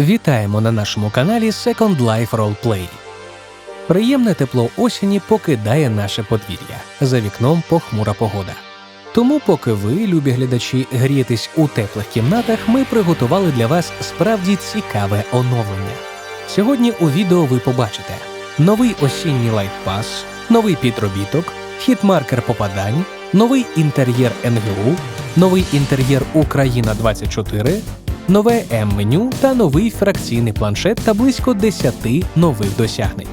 Вітаємо на нашому каналі Second Life Roleplay. Приємне тепло осені покидає наше подвір'я. За вікном похмура погода. Тому, поки ви, любі глядачі, грієтесь у теплих кімнатах, ми приготували для вас справді цікаве оновлення. Сьогодні у відео ви побачите новий осінній лайтпас, новий підробіток, хітмаркер попадань, новий інтер'єр НГУ, новий інтер'єр Україна 24, нове М-меню та новий фракційний планшет та близько 10 нових досягнень.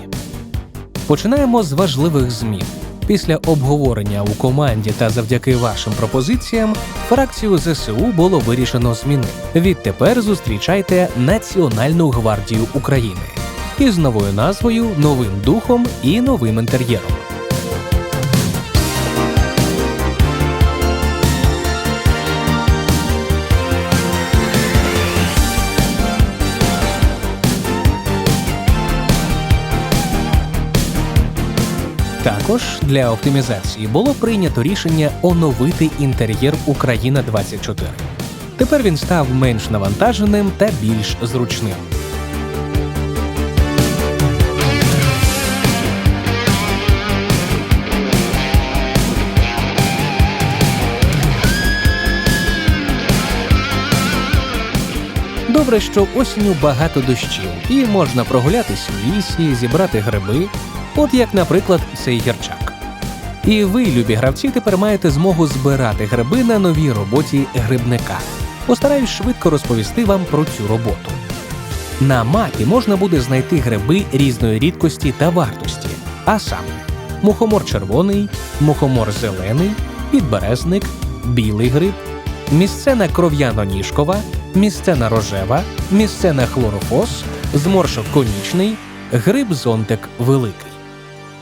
Починаємо з важливих змін. Після обговорення у команді та завдяки вашим пропозиціям фракцію ЗСУ було вирішено змінити. Відтепер зустрічайте Національну гвардію України із новою назвою, новим духом і новим інтер'єром. Також для оптимізації було прийнято рішення оновити інтер'єр Україна 24. Тепер він став менш навантаженим та більш зручним. Добре, що осінню багато дощів, і можна прогулятись у лісі, зібрати гриби, от як, наприклад, цей гірчак. І ви, любі гравці, тепер маєте змогу збирати гриби на новій роботі грибника. Постараюсь швидко розповісти вам про цю роботу. На мапі можна буде знайти гриби різної рідкості та вартості, а саме мухомор червоний, мухомор зелений, підберезник, білий гриб, місцена кров'яно-ніжкова, місцена рожева, місцена хлорофос, зморшок конічний, гриб зонтик великий.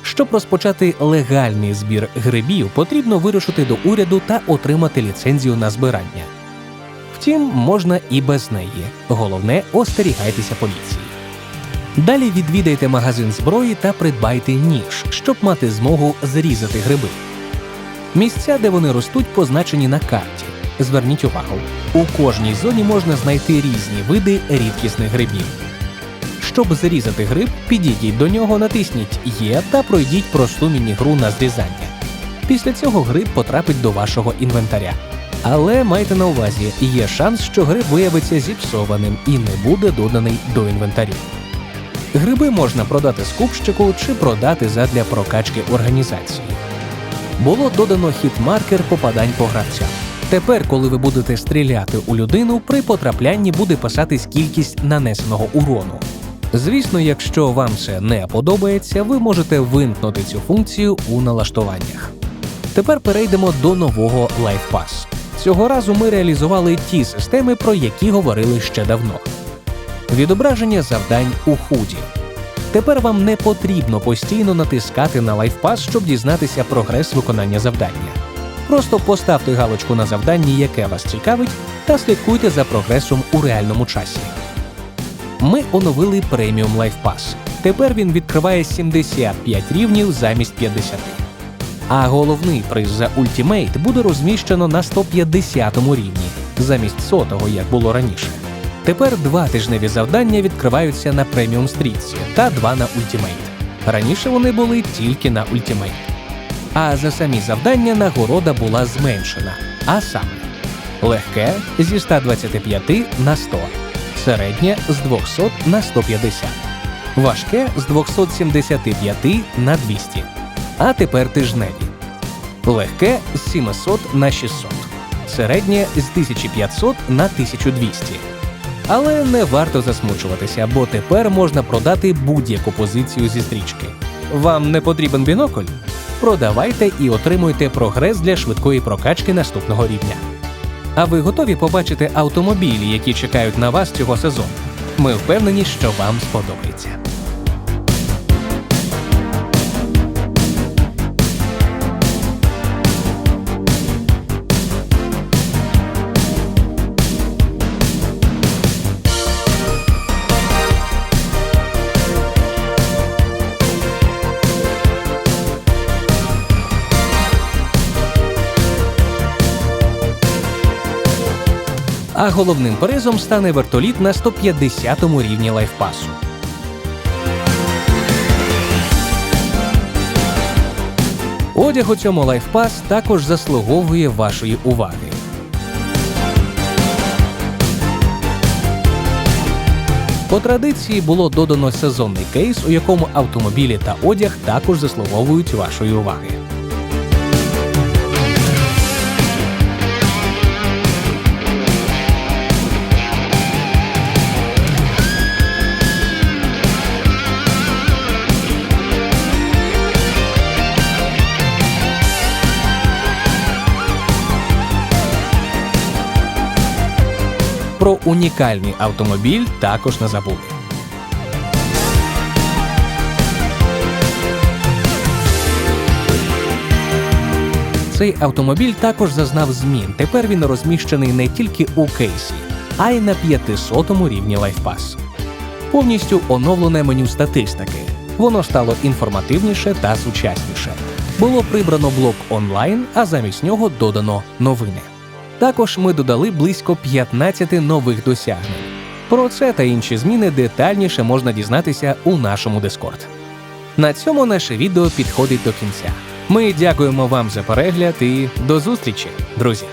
Щоб розпочати легальний збір грибів, потрібно вирушити до уряду та отримати ліцензію на збирання. Втім, можна і без неї. Головне, остерігайтеся поліції. Далі відвідайте магазин зброї та придбайте ніж, щоб мати змогу зрізати гриби. Місця, де вони ростуть, позначені на карті. Зверніть увагу, у кожній зоні можна знайти різні види рідкісних грибів. Щоб зрізати гриб, підійдіть до нього, натисніть Є та пройдіть просту міні-гру на зрізання. Після цього гриб потрапить до вашого інвентаря. Але майте на увазі, є шанс, що гриб виявиться зіпсованим і не буде доданий до інвентарю. Гриби можна продати скупщику чи продати задля прокачки організації. Було додано хіт-маркер попадань по гравцям. Тепер, коли ви будете стріляти у людину, при потраплянні буде писатись кількість нанесеного урону. Звісно, якщо вам це не подобається, ви можете вимкнути цю функцію у налаштуваннях. Тепер перейдемо до нового LifePass. Цього разу ми реалізували ті системи, про які говорили ще давно. Відображення завдань у худі. Тепер вам не потрібно постійно натискати на LifePass, щоб дізнатися прогрес виконання завдання. Просто поставте галочку на завданні, яке вас цікавить, та слідкуйте за прогресом у реальному часі. Ми оновили преміум LifePass. Тепер він відкриває 75 рівнів замість 50. А головний приз за Ultimate буде розміщено на 150 рівні замість сотого, як було раніше. Тепер два тижневі завдання відкриваються на преміум стрічці та два на Ultimate. Раніше вони були тільки на Ultimate. А за самі завдання нагорода була зменшена. А саме легке зі 125 на 100, середнє з 200 на 150, важке з 275 на 200. А тепер тижневі. Легке з 700 на 600, середнє з 1500 на 1200. Але не варто засмучуватися, бо тепер можна продати будь-яку позицію зі стрічки. Вам не потрібен бінокль? Продавайте і отримуйте прогрес для швидкої прокачки наступного рівня. А ви готові побачити автомобілі, які чекають на вас цього сезону? Ми впевнені, що вам сподобається. а головним призом стане вертоліт на 150-му рівні лайфпасу. Одяг у цьому лайфпас також заслуговує вашої уваги. По традиції було додано сезонний кейс, у якому автомобілі та одяг також заслуговують вашої уваги. Про унікальний автомобіль також не забули. Цей автомобіль також зазнав змін. Тепер він розміщений не тільки у кейсі, а й на 500 рівні лайфпас. Повністю оновлене меню статистики. Воно стало інформативніше та сучасніше. Було прибрано блок онлайн, а замість нього додано новини. Також ми додали близько 15 нових досягнень. Про це та інші зміни детальніше можна дізнатися у нашому Discord. На цьому наше відео підходить до кінця. Ми дякуємо вам за перегляд і до зустрічі, друзі!